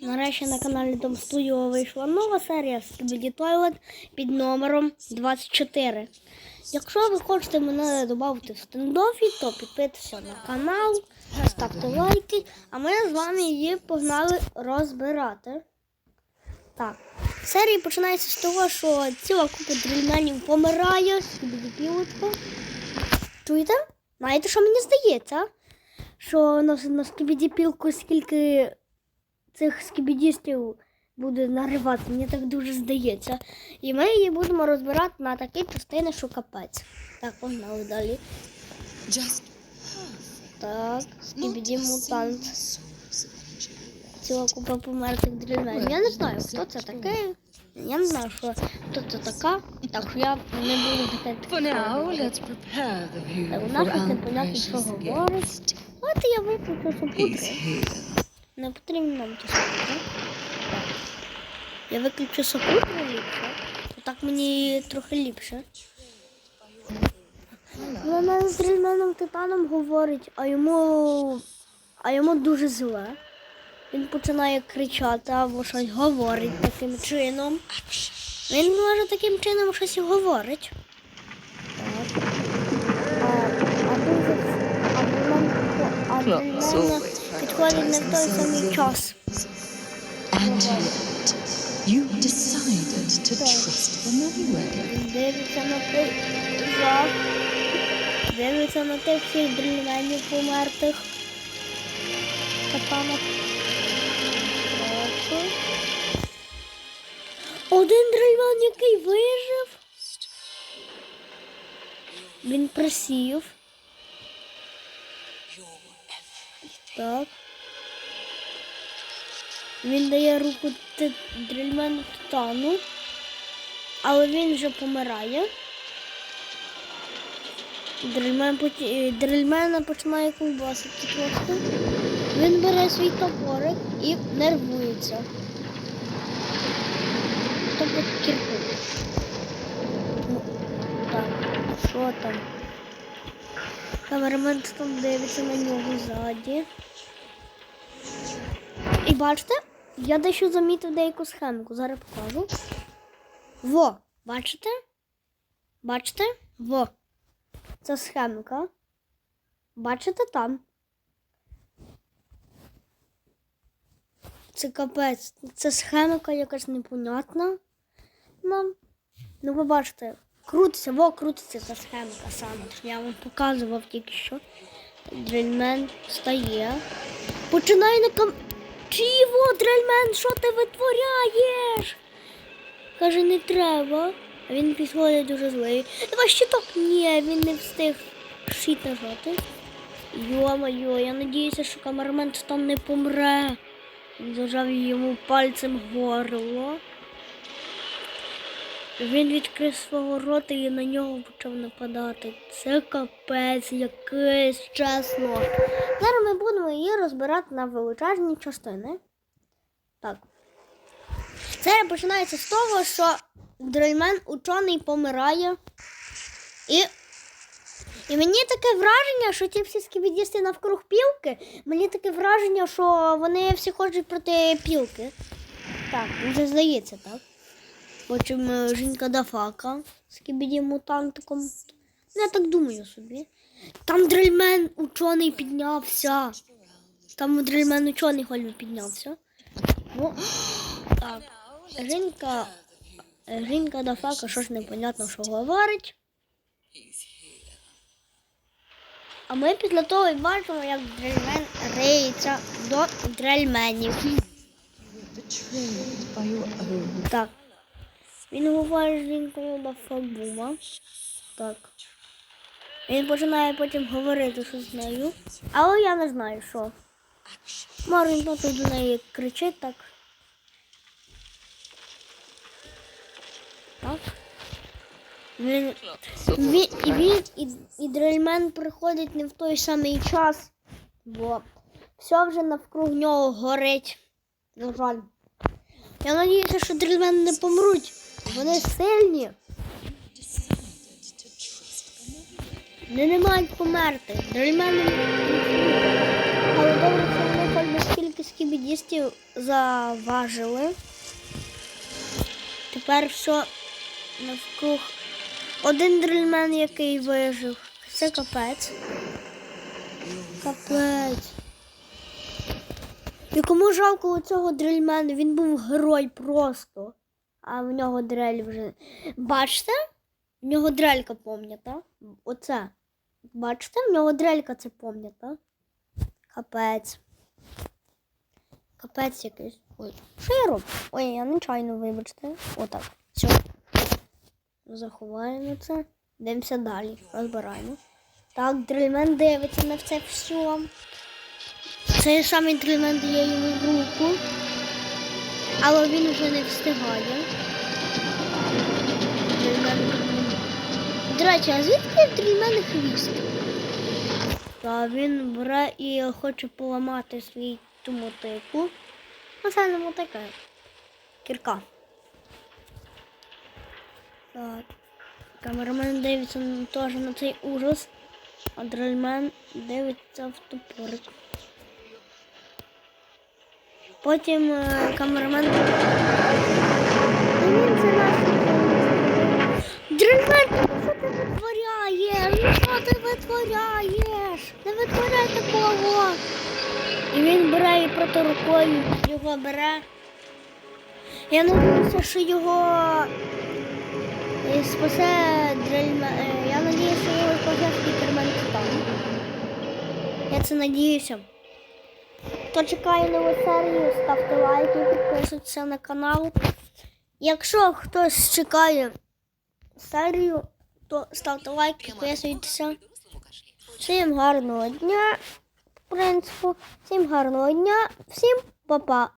Нарешті на каналі Дом Студіо вийшла нова серія Skibidi Toilet під номером 24. Якщо ви хочете мене додати в стендофі, то підписуйтесь на канал, ставте лайки, а ми з вами її погнали розбирати. Так, серія починається з того, що ціла купа дрільменів помирає, Skibidi пілочка. Чуєте? Знаєте, що мені здається? Що на, на Skibidi пілку скільки цих скібідістів буде наривати, мені так дуже здається. І ми її будемо розбирати на такі частини, що капець. Так, погнали далі. Just Так, скібіді мутант. Ціла купа помертих дрільменів. Я не знаю, хто це таке. Я не знаю, що хто це така. Так що я не буду таке. Вона щось our непонятно, що говорить. От я виключу He's супутри. Не потрібно нам ті супутри. Я виключу супутри ліпше. Так мені трохи ліпше. Вона з дрільменим титаном говорить, а йому, а йому дуже зле. Він починає кричати або щось говорить таким чином. Він може таким чином щось і говорить. Так. А, а а а для Clocks мене always підходить не в той самий час. And yet, you decided to trust them anyway. Дивиться на той жах. Дивиться на тих всіх дрільменів помертих. Один дрильмен, який вижив. Він присів. Так. Він дає руку дрильмену титану, але він вже помирає. Дрильмен, поті- е, починає ковбасити трохи. Він бере свій топорик і нервується. Тобто кірку. Так, що там? Камерамен там дивиться на нього ззаді. І бачите, я дещо замітив деяку схемку. Зараз покажу. Во, бачите? Бачите? Во. Це схемка. Бачите там? Це капець. Це схемка якась непонятна. Ну, ви бачите, крутиться, во, крутиться ця схемка саме. Я вам показував тільки що. Дрельмен встає. Починає на кам... Чіво, дрельмен, що ти витворяєш? Каже, не треба. А він підходить дуже злий. Давай щиток. Ні, він не встиг щит нажати. Йо-моє, я надіюся, що камермен там не помре. Він зажав йому пальцем горло. Він відкрив свого рота і на нього почав нападати. Це капець якийсь, чесно. Зараз ми будемо її розбирати на величезні частини. Так. Це починається з того, що дрельмен учений помирає. І, і мені таке враження, що ті всі скібідісти навкруг пілки, мені таке враження, що вони всі хочуть проти пілки. Так, вже здається, так. Потім е, жінка Дафака з кібіді мутантиком. Ну, я так думаю собі. Там дрельмен учений піднявся. Там дрельмен учений хольно піднявся. Ну, так. Жінка, жінка Дафака щось непонятно, що говорить. А ми після того і бачимо, як дрельмен риється до дрельменів. Так. Він говорить жінкою до Фабума. Так. Він починає потім говорити що з нею. Але я не знаю, що. Він тут до неї кричить так. Так. Він, він, він і, і дрельмен приходить не в той самий час, бо все вже навкруг нього горить. На жаль. Я надіюся, що дрельмени не помруть. Вони сильні. Вони не мають померти. Не. Але добре, що вони хоч би скільки скібідістів заважили. Тепер все навкруг. Один дрельмен, який вижив. Це капець. Капець. І кому жалко цього дрельмена? Він був герой просто. А в нього дрель вже. Бачите? В нього дрелька помнята. Оце. Бачите, в нього дрелька це помнята. Капець. Капець якийсь. Ой, що я роблю? Ой, я нечайно, вибачте. Отак. Все. Заховаємо це. Йдемося далі. Розбираємо. Так, дрельмен дивиться на це все. Цей самий дрельмен дає йому руку. Але він вже не встигає. До речі, а звідки в дрельмен хвіст? Та він бере і хоче поламати свій ту мотику. Ну, це не мотика. Кірка. Так. Камерамен дивиться теж на цей ужас, а дрельмен дивиться в тупорик. Потім е, камерамен. Ну, нас Дрельмен, що ти витворяєш? Ну що ти витворяєш? Не витворяй такого. І він бере і проти рукою його бере. Я надіюся, що його е, спасе дрельмен. е, Я надіюся, що його спасе спікермен Титан. Я це надіюся. Хто чекає нову серію, ставте лайки, підписуйтесь на канал. Якщо хтось чекає серію, то ставте лайк, підписуйтеся. Всім гарного дня, в принципі, всім гарного дня, всім па-па.